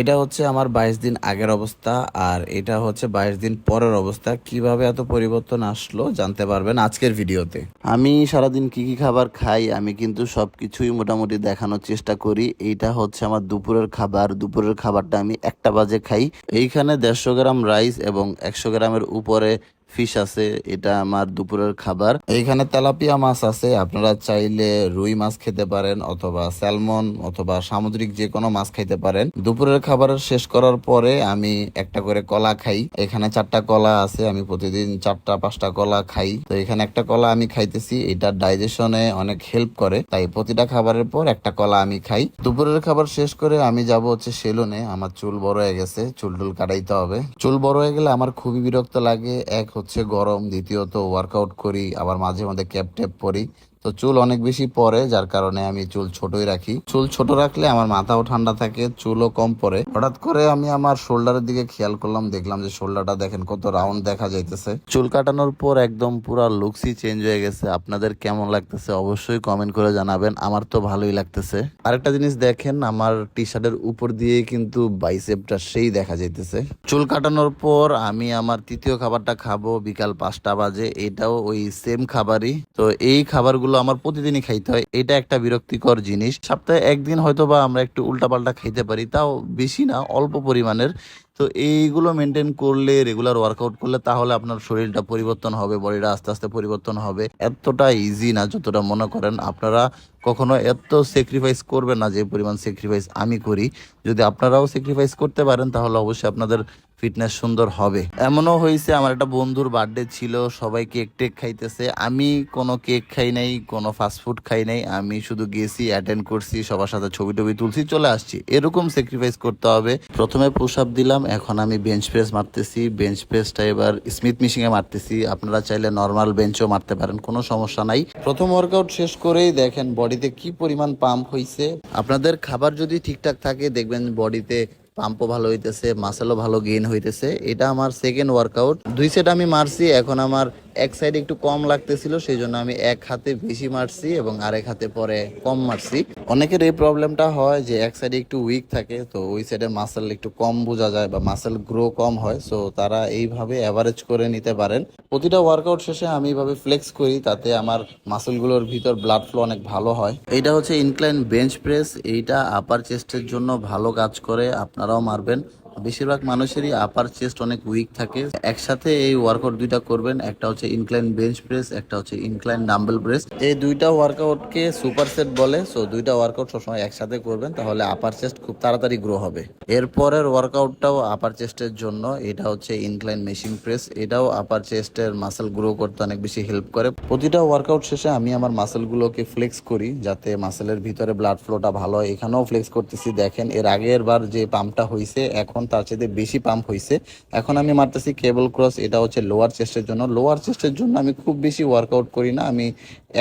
এটা হচ্ছে আমার বাইশ দিন আগের অবস্থা, আর এটা হচ্ছে বাইশ দিন পরের অবস্থা। কীভাবে এত পরিবর্তন আসলো জানতে পারবেন আজকের ভিডিওতে। আমি সারাদিন কি কি খাবার খাই, আমি কিন্তু সব কিছুই মোটামুটি দেখানোর চেষ্টা করি। এইটা হচ্ছে আমার দুপুরের খাবার, দুপুরের খাবারটা আমি একটা বাজে খাই। এইখানে দেড়শো গ্রাম রাইস এবং একশো গ্রামের উপরে ফিশ আছে, এটা আমার দুপুরের খাবার। এইখানে তেলাপিয়া মাছ আছে, আপনারা চাইলে রুই মাছ খেতে পারেন অথবা স্যালমন অথবা সামুদ্রিক যে কোনো মাছ খাইতে পারেন। দুপুরের খাবার শেষ করার পরে আমি একটা করে কলা খাই। এখানে চারটা কলা আছে, আমি প্রতিদিন চারটা, পাঁচটা কলা খাই। তো এখানে একটা কলা আমি খাইতেছি, এটা ডাইজেশনে অনেক হেল্প করে। তাই প্রতিটা খাবারের পর একটা কলা আমি খাই। দুপুরের খাবার শেষ করে আমি যাব হচ্ছে সেলুনে। আমার চুল বড় হয়ে গেছে, চুল টুল কাটাইতে হবে। চুল বড় হয়ে গেলে আমার খুবই বিরক্ত লাগে। এক হচ্ছে গরম দ্বিতীয়ত ওয়ার্কআউট করি আবার মাঝে মধ্যে ক্যাপ ট্যাপ পরি। তো চুল অনেক বেশি পরে, যার কারণে আমি চুল ছোটই রাখি। চুল ছোট রাখলে আমার মাথাও ঠান্ডা থাকে, চুলও কম পরে। হঠাৎ করে আমি আমার শোল্ডারের দিকে খেয়াল করলাম, দেখলাম যে শোল্ডারটা দেখেন কত রাউন্ড দেখা যাইতেছে। চুল কাটানোর পর একদম পুরা লুকসই চেঞ্জ হয়ে গেছে। আপনাদের কেমন লাগতেছে অবশ্যই কমেন্ট করে জানাবেন, আমার তো ভালোই লাগতেছে। আরেকটা জিনিস দেখেন, আমার টি শার্টের উপর দিয়ে কিন্তু বাইসেপটা সেই দেখা যাইতেছে। চুল কাটানোর পর আমি আমার তৃতীয় খাবারটা খাব বিকাল পাঁচটা বাজে, এটাও ওই সেম খাবারই। তো এই খাবারগুলো আমার প্রতিদিনই খাইতে হয়। এটা একটা বিরক্তিকর জিনিস। সপ্তাহে একদিন হয়তো বা আমরা একটু উল্টাপাল্টা খাইতে পারি। তাও বেশি না, অল্প পরিমাণের। তো এইগুলো মেনটেন করলে রেগুলার ওয়ার্কআউট করলে তাহলে আপনার শরীরটা পরিবর্তন হবে, বডিটা আস্তে আস্তে পরিবর্তন হবে। এতটা ইজি না, যতটা মনে করেন আপনারা কখনো এত স্যাক্রিফাইস করবেন না যে পরিমাণ স্যাক্রিফাইস আমি করি। যদি আপনারাও স্যাক্রিফাইস করতে পারেন, তাহলে অবশ্যই আপনাদের ফিটনেস সুন্দর হবে। এমনও হয়েছে, আমার একটা বন্ধুর বার্থডে ছিল, সবাই কেক টেক খাইতেছে। আমি কোনো কেক খাই নাই, কোনো ফাস্টফুড খাই নাই। আমি শুধু গেছি অ্যাটেন্ড করছি, সবার সাথে ছবি টবি তুলছি, চলে আসছি। এরকম স্যাক্রিফাইস করতে হবে। প্রথমে আপ দিলাম এখন আমি বেঞ্চ প্রেস মারতেছি বেঞ্চ প্রেসটা এবার স্মিথ মিশিংয়ে মারতেছি। আপনারা চাইলে নর্মাল বেঞ্চও মারতে পারেন, কোনো সমস্যা নাই। প্রথম ওয়ার্কআউট শেষ করেই দেখেন বডিতে কি পরিমাণ পাম্প হয়েছে আপনাদের খাবার যদি ঠিকঠাক থাকে, দেখবেন বডিতে পাম্পও ভালো হইতেছে মাসেলও ভালো গেইন হইতেছে। এটা আমার সেকেন্ড ওয়ার্কআউট দুই সেট আমি মারছি, এখন আমার এক সাইডে একটু কম লাগতেছিল সেই জন্য আমি এক হাতে বেশি মারছি এবং আরেক হাতে পরে কম মারছি। অনেকের এই প্রবলেমটা হয় যে এক সাইডে একটু উইক থাকে, তো ওই সাইডে মাসেল একটু কম বোঝা যায় বা মাসেল গ্রো কম হয় সো তারা এইভাবে অ্যাভারেজ করে নিতে পারেন। প্রতিটা ওয়ার্কআউট শেষে আমি এইভাবে ফ্লেক্স করি, তাতে আমার মাসেলগুলোর ভিতর ব্লাড ফ্লো অনেক ভালো হয়। এইটা হচ্ছে ইনক্লাইন বেঞ্চ প্রেস এইটা আপার চেস্টের জন্য ভালো কাজ করে, আপনারাও মারবেন। বেশিরভাগ মানুষেরই আপার চেস্ট অনেক উইক থাকে। একসাথে এই ওয়ার্কআউট দুইটা করবেন, একটা হচ্ছে ইনক্লাইন বেঞ্চ প্রেস একটা হচ্ছে ইনক্লাইন ডাম্বেল প্রেস এই দুইটা ওয়ার্কআউটকে সুপার সেট বলে সো দুইটা ওয়ার্কআউট সবসময় একসাথে করবেন, তাহলে আপার চেস্ট খুব তাড়াতাড়ি গ্রো হবে। এরপরের ওয়ার্কআউটটাও আপার চেস্টের জন্য, এটা হচ্ছে ইনক্লাইন মেশিন প্রেস এটাও আপার চেস্টের মাসেল গ্রো করতে অনেক বেশি হেল্প করে। প্রতিটা ওয়ার্কআউট শেষে আমি আমার মাসেলগুলোকে ফ্লেক্স করি, যাতে মাসেলের ভিতরে ব্লাড ফ্লোটা ভালো হয়। এখানেও ফ্লেক্স করতেছি, দেখেন, এর আগের বার যে পাম্পটা হয়েছে এখন তার চেয়ে বেশি পাম্প হয়েছে এখন আমি মারতেছি কেবল ক্রস এটা হচ্ছে লোয়ার চেস্টের জন্য। লোয়ার চেস্টের জন্য আমি খুব বেশি ওয়ার্কআউট করি না। আমি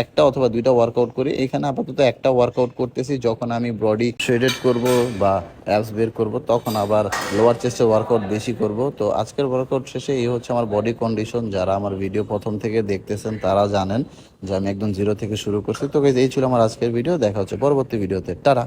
একটা অথবা দুইটা ওয়ার্কআউট করি। এখানে আপাতত একটা ওয়ার্কআউট করতেছি, যখন আমি বডি শ্রেডেড করব বা অ্যাপস বের করব, তখন আবার লোয়ার চেস্টের ওয়ার্কআউট বেশি করব। তো আজকের ওয়ার্কআউট শেষে এই হচ্ছে আমার বডি কন্ডিশন যারা আমার ভিডিও প্রথম থেকে দেখতেছেন, তারা জানেন যে আমি একদম জিরো থেকে শুরু করছি। তো এই ছিল আমার আজকের ভিডিও দেখা হচ্ছে পরবর্তী ভিডিওতে টাটা।